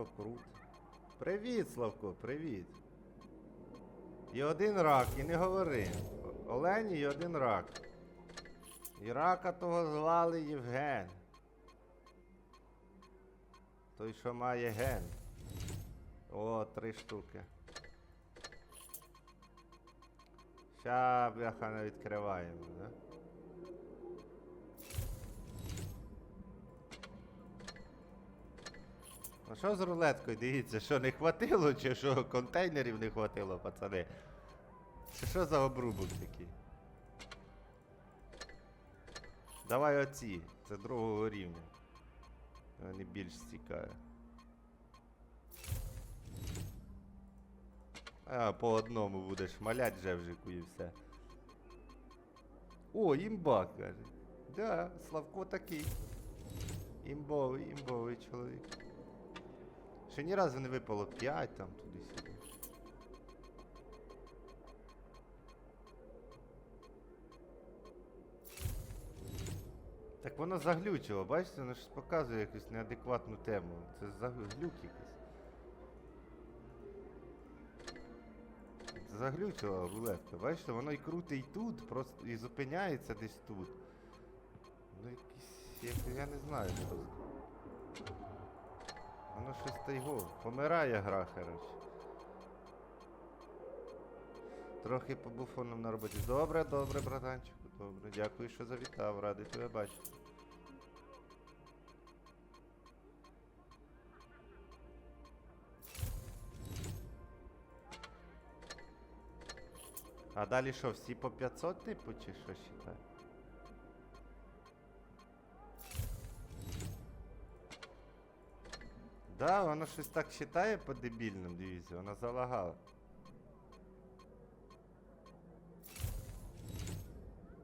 Давай, покрут. Привіт, Славко, привіт. І один рак, і не говори. Олені і один рак. І рака того звали Євген. Той, що має ген. О, три штуки. Ща, бляха, не відкриваємо, да? Ну що з рулеткою? Дивіться, що не хватило, чи що контейнерів не хватило, пацани? Чи що за обрубок такий? Давай оці, це другого рівня. Вони більш стікають. А, по одному будеш малять жевжику і все. О, імба, каже. Да, Славко такий. Імбовий, імбовий чоловік. Ще ні разу не випало 5 там туди-сюди. Так воно заглючило, бачите, воно щось показує якусь неадекватну тему. Це заглюк якийсь. Заглючила рулетка, бачите, воно і крутить тут, просто і зупиняється десь тут. Ну якийсь, як, я не знаю просто. Воно щось та його. Помирає гра, коротше. Трохи по буфонам на роботі. Добре, добре, братанчику, добре. Дякую, що завітав, радий тебе бачити. А далі що, всі по 500 типу, чи що считай? Да, воно щось так считає по дебільним, дивіться, воно залагало.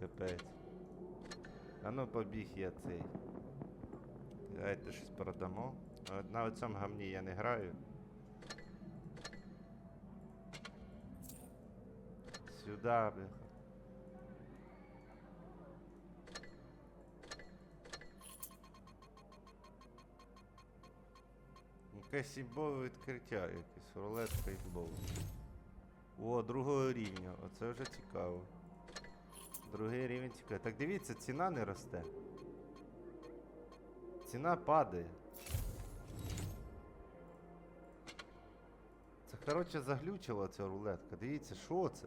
Капець. А ну побіг я цей. Давайте щось продамо. На цьому гамні я не граю. Сюда, бляха. Якесь відкриття, якесь рулетка імбове. О, другого рівня, оце вже цікаво. Другий рівень цікавий. Так дивіться, ціна не росте. Ціна падає. Це коротше заглючила ця рулетка. Дивіться, що це?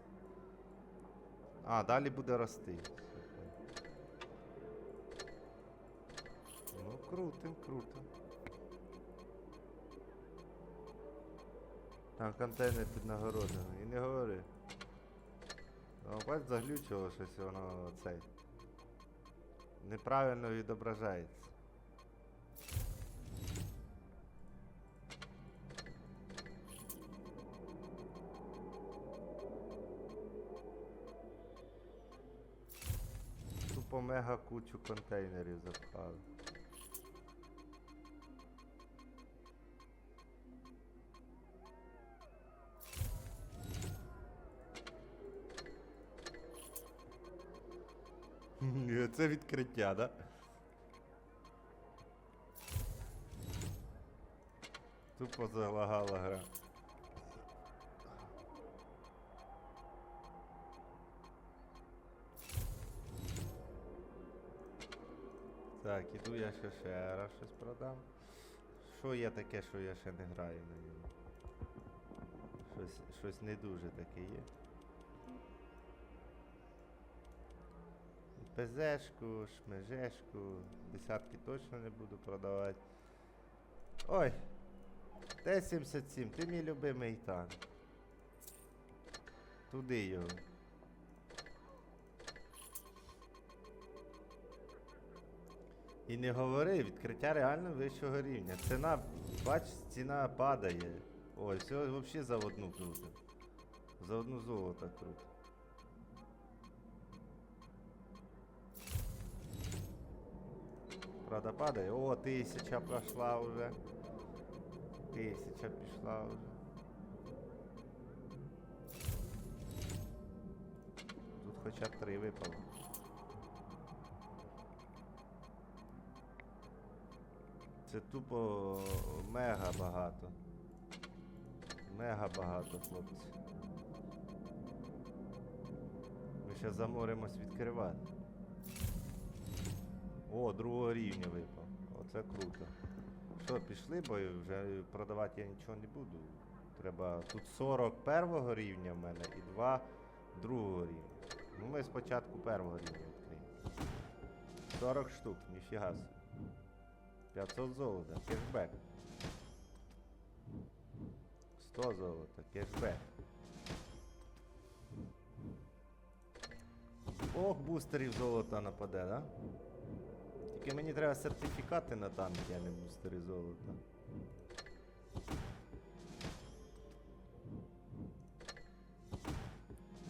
А, далі буде рости. Ну, крутим, крутим. Там контейнер під нагородами. І не говори. Ну, бач, заглючило щось воно цей. Неправильно відображається. Тупо мега кучу контейнерів запхали. Відкриття, да? Тупо залагала гра. Так, іду я ще ще раз щось продам. Що є таке, що я ще не граю на ньому? Щось, щось не дуже таке є. ПЗшку, шмежешку, десятки точно не буду продавати. Ой! Т-77, ти мій любимий танк. Туди його. І не говори, відкриття реально вищого рівня. Ціна, бач, ціна падає. Ой, все взагалі за одну круто. За одну золото круто. Правда падає. О, тисяча пішла вже. Тисяча пішла вже. Тут хоча б три випало. Це тупо Мега багато. Мега багато, хлопці. Ми ще заморимось відкривати. О, другого рівня випав. Оце круто. Що, пішли, бо вже продавати я нічого не буду. Треба. Тут 40 першого рівня в мене і 2 другого рівня. Ну ми спочатку першого рівня відкриємо. 40 штук, ніфіга 500 золота, кешбек. 100 золота, кешбек. Ох, бустерів золота нападе, да? Тільки мені треба сертифікати на танки, а не бустери золота.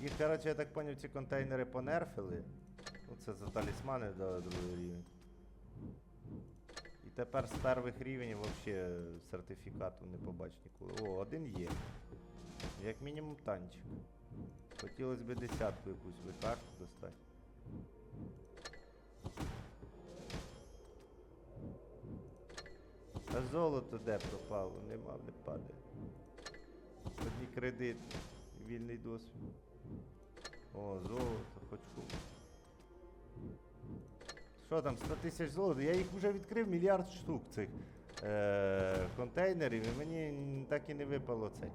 Їх, коротше, я так поняв, ці контейнери понерфили. Ну, це за талісмани дали другий рівень. І тепер з перших рівнів взагалі сертифікату не побач ніколи. О, один є. Як мінімум танчик. Хотілося б десятку якусь викашку достати. А золото де пропало? Нема, не падає. Одні кредит, вільний досвід. О, золото, хоч хуй. Що там, 100 тисяч золота? Я їх вже відкрив мільярд штук цих е- контейнерів, і мені так і не випало цей.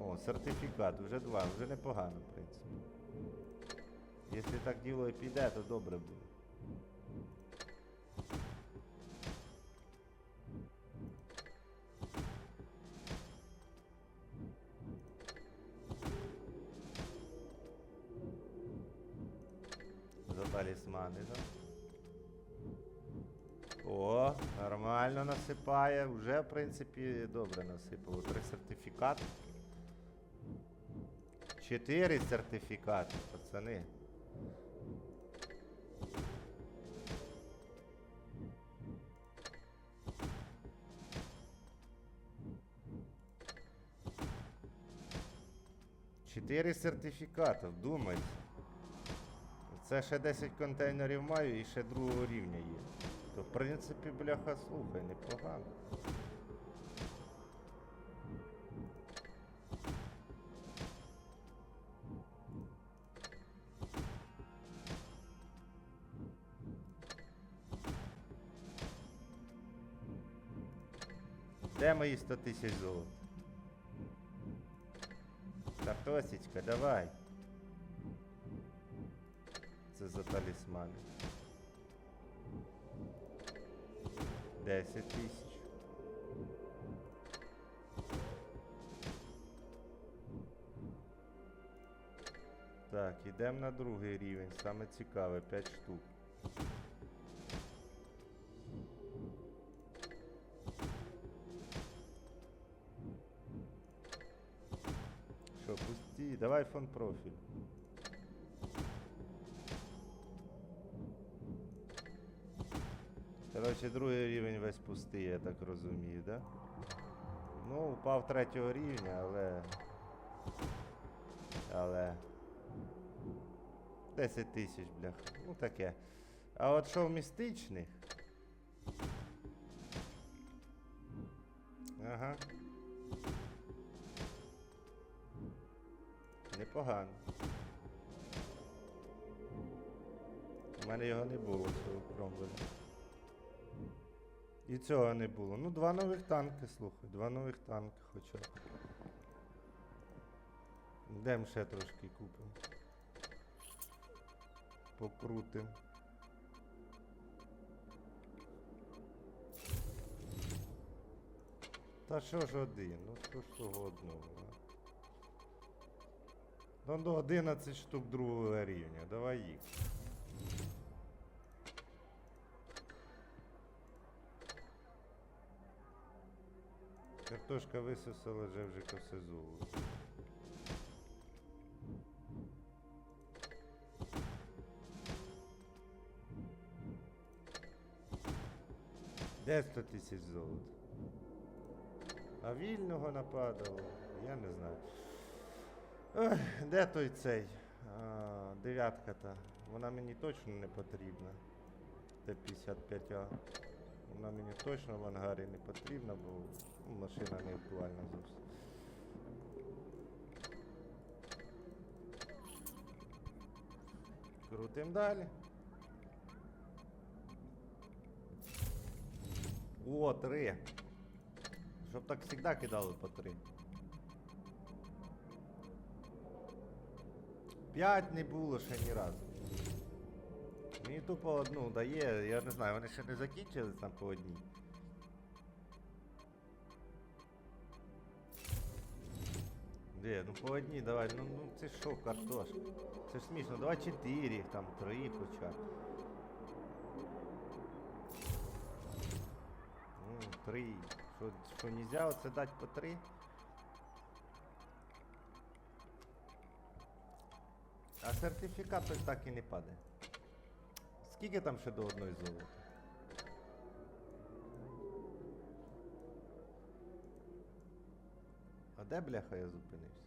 О, сертифікат, вже два, вже непогано, в принципі. Якщо так діло і піде, то добре буде. Насипає. Вже, в принципі, добре насипало. Три сертифікати. Чотири сертифікати, пацани. Чотири сертифікати, вдумайся. Це ще 10 контейнерів маю і ще другого рівня є. В принципі, бляха, слухай, непогано. Де мої 100 тисяч золота? Картосечка, давай. Це за талісмани. 10 тисяч. Так, ідемо на другий рівень. Саме цікаве, 5 штук. Що, пусті? Давай фон профіль. Коротше, другий рівень весь пустий, я так розумію, да? Ну, упав третього рівня, але. Але. 10 тисяч, бляха. Ну таке. А от що в містичних? Ага. Непогано. У мене його не було цього промбера. І цього не було. Ну, два нових танки, слухай, два нових танки хоча б. Йдемо ще трошки купимо. Покрутим. Та що ж один? Ну що ж того одного? а? Ну, до 11 штук другого рівня. Давай їх. Картошка висосала вже косе золото. Де 100 тисяч золота? А вільного нападало? Я не знаю. Ой, де той цей? Дев'ятка та. Вона мені точно не потрібна. Т-55А. Вона мені точно в ангарі не потрібна, бо машина не актуальна зовсім. Крутим далі. О, три. Щоб так завжди кидали по три. П'ять не було ще ні разу. Мені тупо одну дає, я не знаю, вони ще не закінчились там по одній. Де, ну по одній давай, ну, ну це що, картошка? Це ж смішно, давай чотири, там три хоча. Ну, три. Що, що нельзя оце дати по три? А сертифікат так і не падає. Скільки там ще до одної золота? Де бляха я зупинився?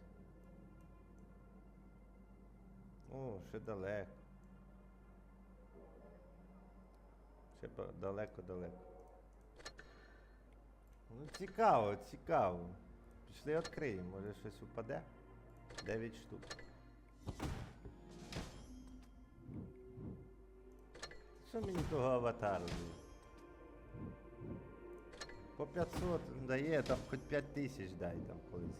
О, ще далеко. Ще далеко-далеко. Ну цікаво, цікаво. Пішли відкриємо, може щось упаде? 9 штук. Що мені того аватару дає? По 500 дає, там хоч 5 тисяч дай там колись.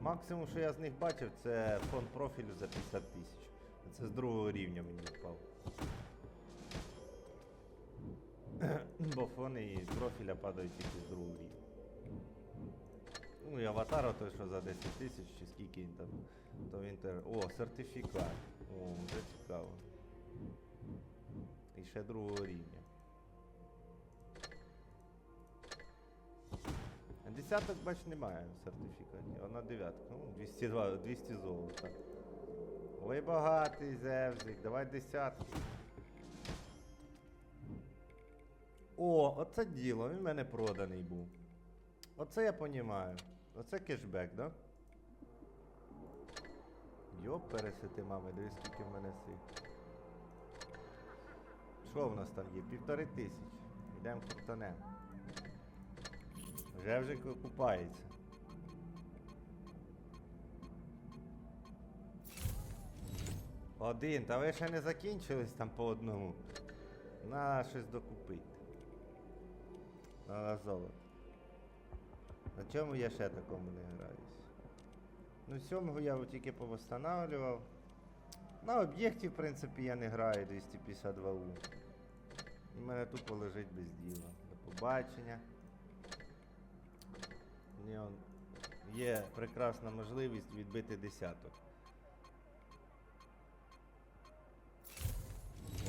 Максимум, що я з них бачив, це фон профілю за 50 тисяч. Це з другого рівня мені впав. Бо фони і профіля падають тільки з другого рівня. Ну і аватара той, що за 10 тисяч, чи скільки він там, то він теж. О, сертифікат. О, вже цікаво. І ще другого рівня. Десяток, бач, немає в сертифікаті. Одна дев'ятка. Ну, 202, 200 золота. Ой, багатий зевзик, давай десятки. О, оце діло, він в мене проданий був. Оце я понімаю. Оце кешбек, да? Йоп, пересити, мами, дивись, скільки в мене цих. Що в нас там є? Півтори тисячі. Йдемо крутанем. Вже вже купається. Один, та ви ще не закінчились там по одному. На щось докупити. На золото. На чому я ще такому не граюсь? Ну, сьомого я тільки повосстанавлював. На об'єкті, в принципі, я не граю 252 У. У мене тупо лежить без діла. До побачення. Он є прекрасна можливість відбити десяток.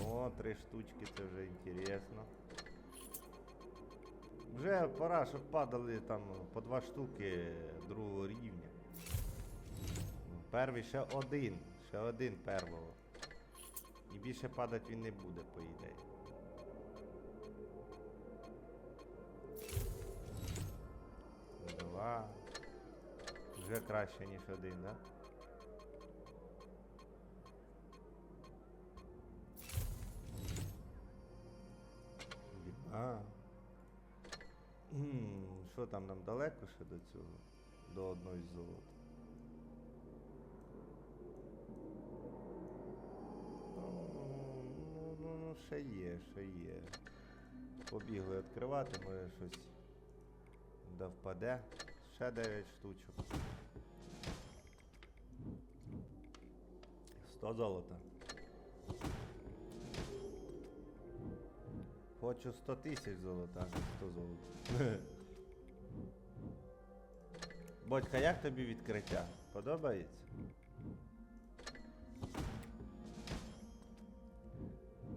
О, три штучки, це вже інтересно. Вже пора, щоб падали там по два штуки другого рівня. Перший ще один. Ще один первого. І більше падати він не буде, по ідеї. Два. Вже краще, ніж один, да? А. Що там нам далеко ще до цього? До одної з золота. Ну, ну, ну, ну, ще є, ще є. Побігли відкривати, може щось да впаде. Ще 9 штучок. 100 золота. Хочу 100 тисяч золота, 100 золота. Бодька, як тобі відкриття? Подобається?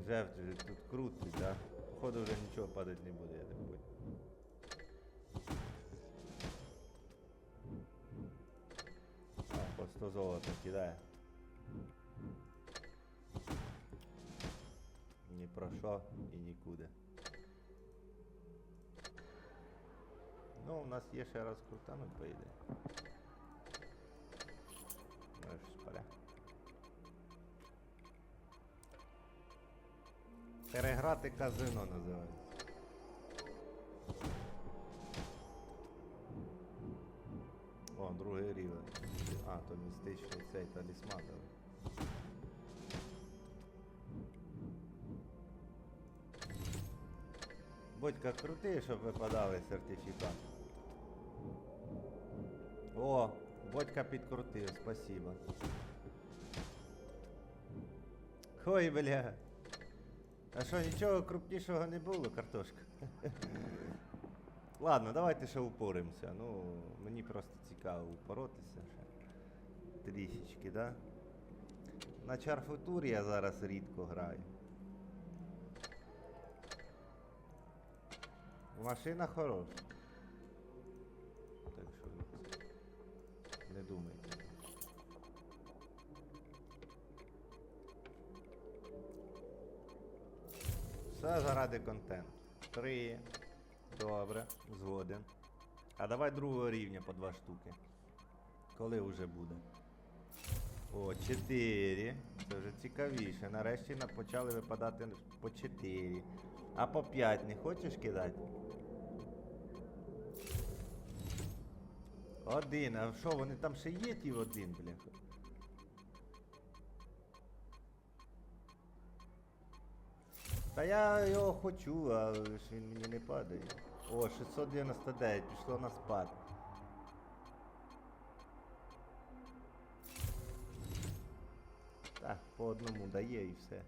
Вже тут крутить, да? Походу вже нічого падати не буде, я так понял. 100 золота кидає. Ні про що і нікуди. Ну, у нас є ще раз крутануть, по ідеї. Може, щось паде. Переграти казино називається. О, другий рівень. А, то містичний цей талісман. Будька крути, щоб випадали сертифікат. О, Бодька підкрутив, спасибо. Ой, бля. А що, нічого крупнішого не було, картошка? Ладно, давайте ще упоримося. Ну, мені просто цікаво упоротися. Трішечки, да? На чарфутурі я зараз рідко граю. Машина хороша. Так що не думайте. Все заради контенту. Три. Добре, згоден. А давай другого рівня по два штуки. Коли вже буде? О, 4. Це вже цікавіше. Нарешті почали випадати по 4. А по 5 не хочеш кидати? Один. А що, вони там ще є ті один, бляха? Та я його хочу, але ж він мені не падає. О, 699, пішло на спад. Так, по одному дає і все.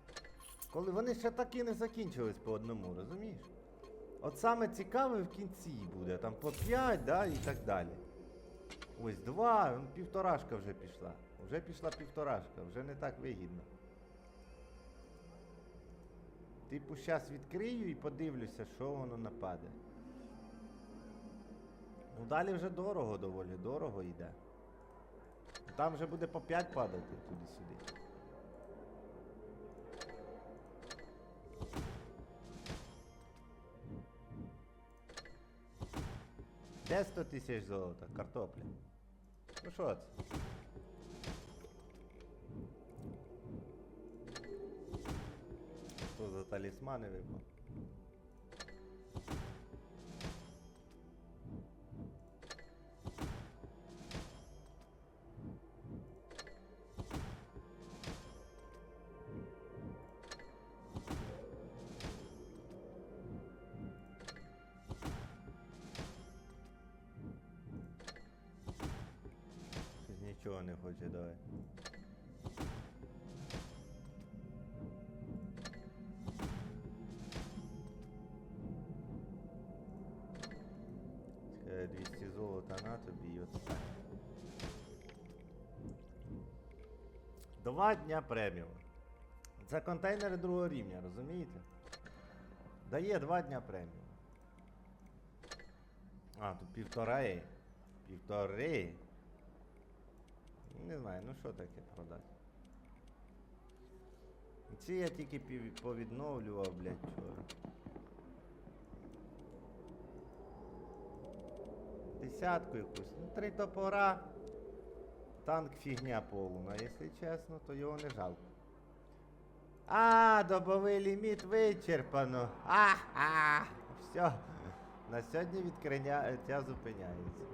Коли вони ще так і не закінчились по одному, розумієш? От саме цікаве в кінці буде, там по 5, да, і так далі. Ось два, ну, півторашка вже пішла. Вже пішла півторашка, вже не так вигідно. Типу, щас відкрию і подивлюся, що воно нападе. Ну далі вже дорого доволі, дорого йде. Там вже буде по 5 падати туди-сюди. Де 100 тисяч золота? Картопля. Ну що це? Що за талісмани випав? Нічого не хоче, давай. Скажи, 200 золота на тобі і отстань. Два дня преміум. Це контейнери другого рівня, розумієте? Дає два дня преміум. А, тут півтори. Півтори. Не знаю, ну що таке продати. Ці я тільки повідновлював, блядь, вчора. Десятку якусь. Ну, три топора. Танк фігня повна, якщо чесно, то його не жалко. А, добовий ліміт вичерпано. А, а, все. На сьогодні відкриття зупиняється.